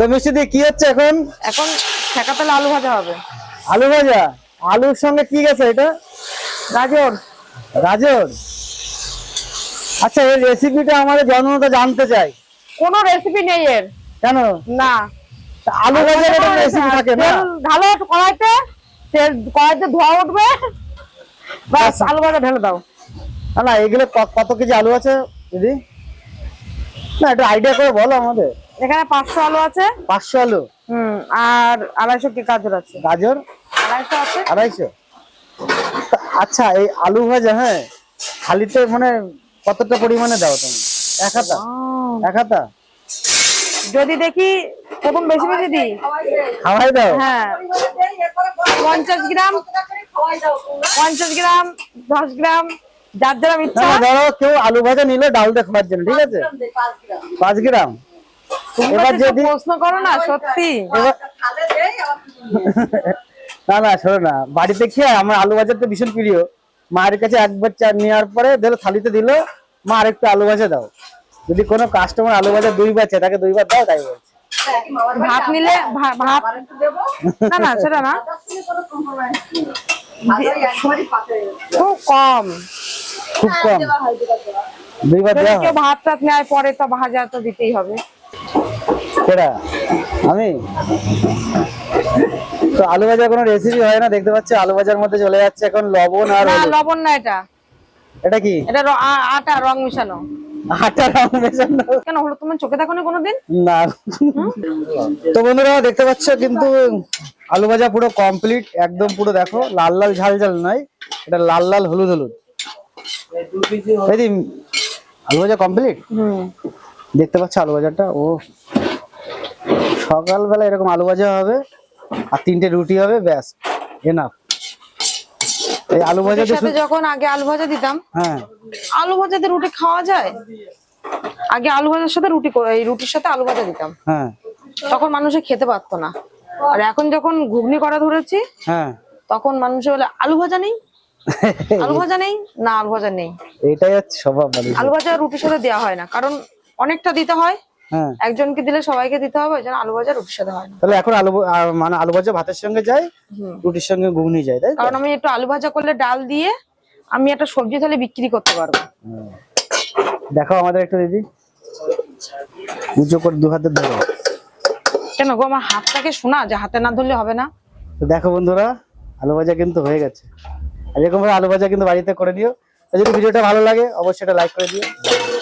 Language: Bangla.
তো মিষ্টি দিয়ে কি হচ্ছে এখন? এখন ঠেকা তেলে আলু ভাজা হবে। আলু ভাজা? আলুর সঙ্গে কি গেছে এটা? গাজর। গাজর? আচ্ছা এই রেসিপিটা আমাদের জন্মটা জানতে চাই কোনো রেসিপি নেই এর। কেন? না। আলু ভাজার একটা রেসিপি থাকে না? একটু কড়াইতে তেল কড়াইতে ধোয়া উঠবে। বাস আচ্ছা। আলু ভাজা ঢেলে দাও। না না এগুলো কত কেজি আলু আছে দিদি? না একটু আইডিয়া করে বলো আমাদের। এখানে পাঁচশো আলু আছে। পাঁচশো আলু? হুম আর আড়াইশো কি গাজর আছে? গাজর? আড়াইশো আছে। আড়াইশো? আচ্ছা এই আলু ভাজা হ্যাঁ? খালিতে মানে কতটা পরিমাণে দাও তুমি? এক হাতা? এক হাতা? যদি দেখি প্রথম বেশি বেশি দিই। খাওয়াই দাও? হ্যাঁ। পঞ্চাশ গ্রাম পঞ্চাশ গ্রাম দশ গ্রাম যার যার ইচ্ছা। ধরো কেউ আলু ভাজা নিলে ডাল দিয়ে খাওয়ার জন্য ঠিক আছে? পাঁচ গ্রাম। এবার যদি প্রশ্ন করো না সত্যি। না না শোনো না। বাড়িতে খেয়ে আমার আলু ভাজা তো ভীষণ প্রিয়। মায়ের কাছে একবার চা নেওয়ার পরে থালিতে দিল মা আরেকটু আলু ভাজা দাও। যদি কোনো কাস্টমার আলু ভাজা দুইবার চায় তাকে দুইবার দাও তাই বলছে। ভাত নিলে ভাত না না সেটা না। খুব কম। খুব কম। দুইবার দেওয়া ভাত টাত নেয় পরে তো ভাজা তো দিতেই হবে। সেটা আমি? তো আলু ভাজার কোনো রেসিপি হয় না দেখতে পাচ্ছি আলু ভাজার মধ্যে চলে যাচ্ছে এখন লবণ আর না লবণ না এটা। এটা কি? এটা আটা রং মিশানো। আটা রং মেশানো। কেন হলো তোমার চোখে দেখো না কোনোদিন? না। তো বন্ধুরা দেখতে পাচ্ছ কিন্তু আলু ভাজা পুরো কমপ্লিট একদম পুরো দেখো লাল লাল ঝাল ঝাল নয় এটা লাল লাল হলুদ হলুদ। আলু ভাজা কমপ্লিট হুম। দেখতে পাচ্ছ আলু ভাজাটা ও সকালবেলা এরকম আলু ভাজা হবে আর তিনটে রুটি হবে ব্যাস এনাফ এই আলু ভাজা সাথে যখন আগে আলু ভাজা দিতাম হ্যাঁ। আলু ভাজাতে রুটি খাওয়া যায়? আগে আলু ভাজার সাথে রুটি এই রুটির সাথে আলু ভাজা দিতাম। হ্যাঁ। তখন মানুষে খেতে পারতো না। আর এখন যখন ঘুগনি করা ধরেছি হ্যাঁ। তখন মানুষে বলে আলু ভাজা নেই? আলু ভাজা নেই? না আলু ভাজা নেই। এটাই হচ্ছে স্বভাব আলু ভাজা রুটির সাথে দেওয়া হয় না। কারণ অনেকটা দিতে হয়। হ্যাঁ। একজনকে দিলে সবাইকে দিতে হবে ওই জন্য আলু ভাজা রুটির সাথে হয় না। তাহলে এখন আলু মানে আলু ভাজা ভাতের সঙ্গে যায় রুটির সঙ্গে ঘুগনি যায় তাই কারণ আমি একটু আলু ভাজা করলে ডাল দিয়ে আমি একটা সবজি তাহলে বিক্রি করতে পারব। দেখো আমাদের একটু দিদি। উঁচু করে দু হাতে ধরো। কেন গো আমার হাতটাকে শোনা যে হাতে না ধরলে হবে না? তো দেখো বন্ধুরা আলু ভাজা কিন্তু হয়ে গেছে। এরকম ভাবে আলু ভাজা কিন্তু বাড়িতে করে দিও আর যদি ভিডিওটা ভালো লাগে অবশ্যই এটা লাইক করে দিও।